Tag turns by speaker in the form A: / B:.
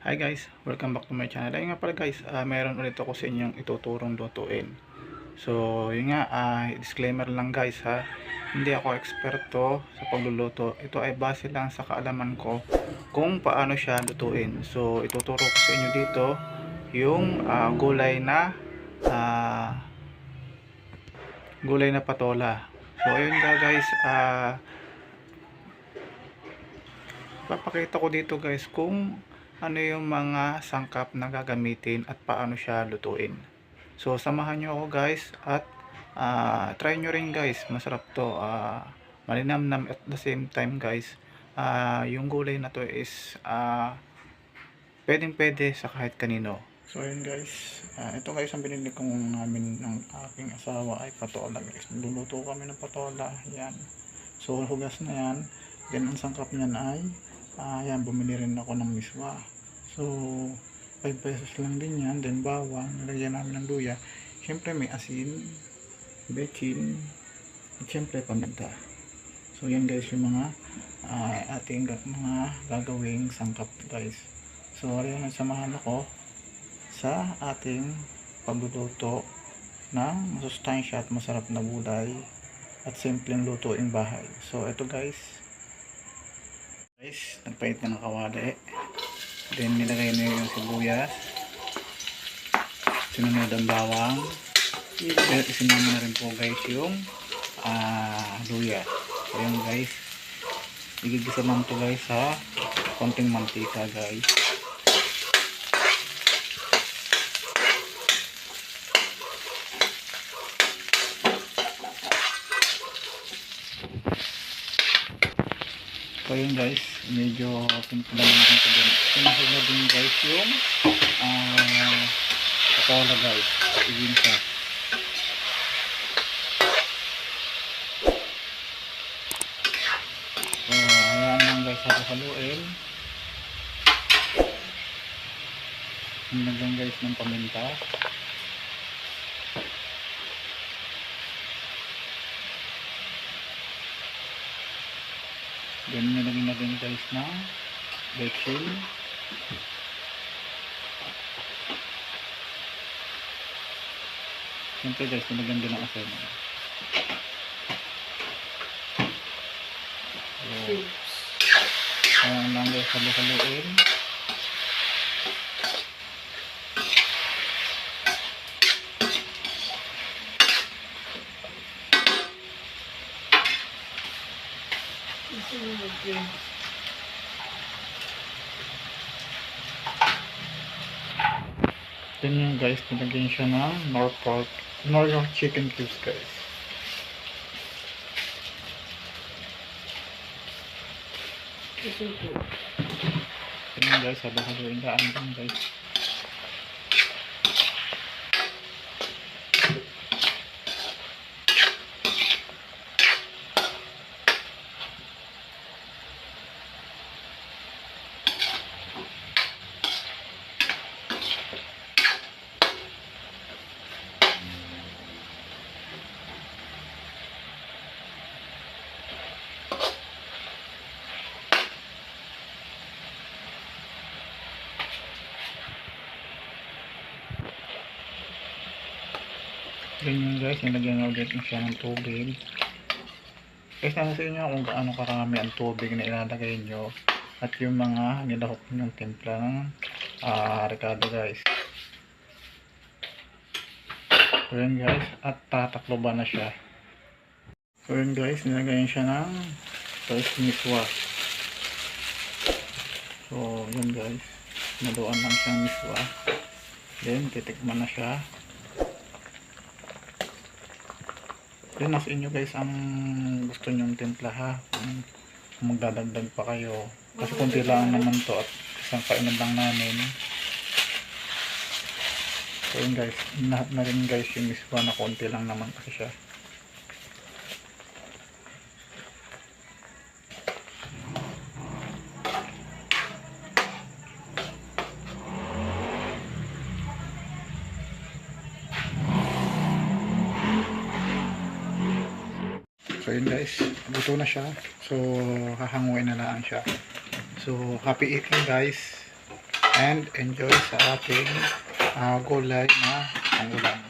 A: Hi guys, welcome back to my channel. Ayun nga pala guys, ah, meron ulit ako sa inyong ituturong lutuin. So, yun nga, ah, disclaimer lang guys ha. Hindi ako eksperto sa pagluluto. Ito ay base lang sa kaalaman ko kung paano siya lutuin. So, ituturo ko sa inyo dito yung ah, gulay na ah, gulay na patola. So, ayun nga guys, ah, papakita ko dito guys kung ano yung mga sangkap na gagamitin at paano siya lutuin. So, samahan nyo ako guys at ah, try nyo rin guys. Masarap to. ah malinamnam at the same time guys. ah yung gulay na to is ah pwedeng pwede sa kahit kanino. So, ayun guys. ah ito guys ang binili kong namin ng aking asawa ay patola guys. Luluto kami ng patola. Yan. So, hugas na yan. Then, ang sangkap niyan ay Ah, yan, bumili rin ako ng miswa. So, 5 pesos lang din yan. Then, bawang. Nilagyan namin ng luya. Siyempre, may asin, bechin, at siyempre, paminta. So, yan guys, yung mga ah, ating ga- mga gagawing sangkap guys. So, rin samahan ako sa ating pagluluto ng masustansya at masarap na gulay at simpleng lutuing bahay. So, ito guys, guys nagpahit na ng kawali then nilagay na yung sibuyas. Sinunod ang bawang. Isinama na rin po guys yung ah luya. Yun guys. Igigisa lang to guys sa konting mantika guys So yun guys, medyo pinagpalan natin ito din. Sinahog na din guys yung ah patola guys. Tigin siya. So ayan lang guys haluin. Nilagyan guys ng paminta. Then nilagyan natin guys ng bechin. Siyempre guys, din ng asin. So, ayan lang guys, halu-haluin. Then yun guys, nilagyan siya ng Norfolk, Norfolk chicken cubes guys. Then yun guys, halu-haluin daan guys. Ganyan guys, nilagyan na ulit siya ng tubig. Guys, nasa sa inyo kung gaano karami ang tubig na ilalagay nyo at yung mga nilahok nyong timpla ng ah, recado guys. So yun guys, at tataklo ba na siya. So yun guys, nilagyan siya ng first miswa. So yun guys, naluan lang siyang miswa. Then, titikman na siya. Then, nasa inyo guys ang gusto nyong timpla ha. Kung magdadagdag pa kayo. Kasi kunti lang naman to at isang kainan lang namin. So yun guys, lahat na rin guys yung miswa na konti lang naman kasi siya. So yun guys, luto na siya. So hahanguin na lang siya. So happy eating guys. and enjoy sa ating ah, gulay na pangulam.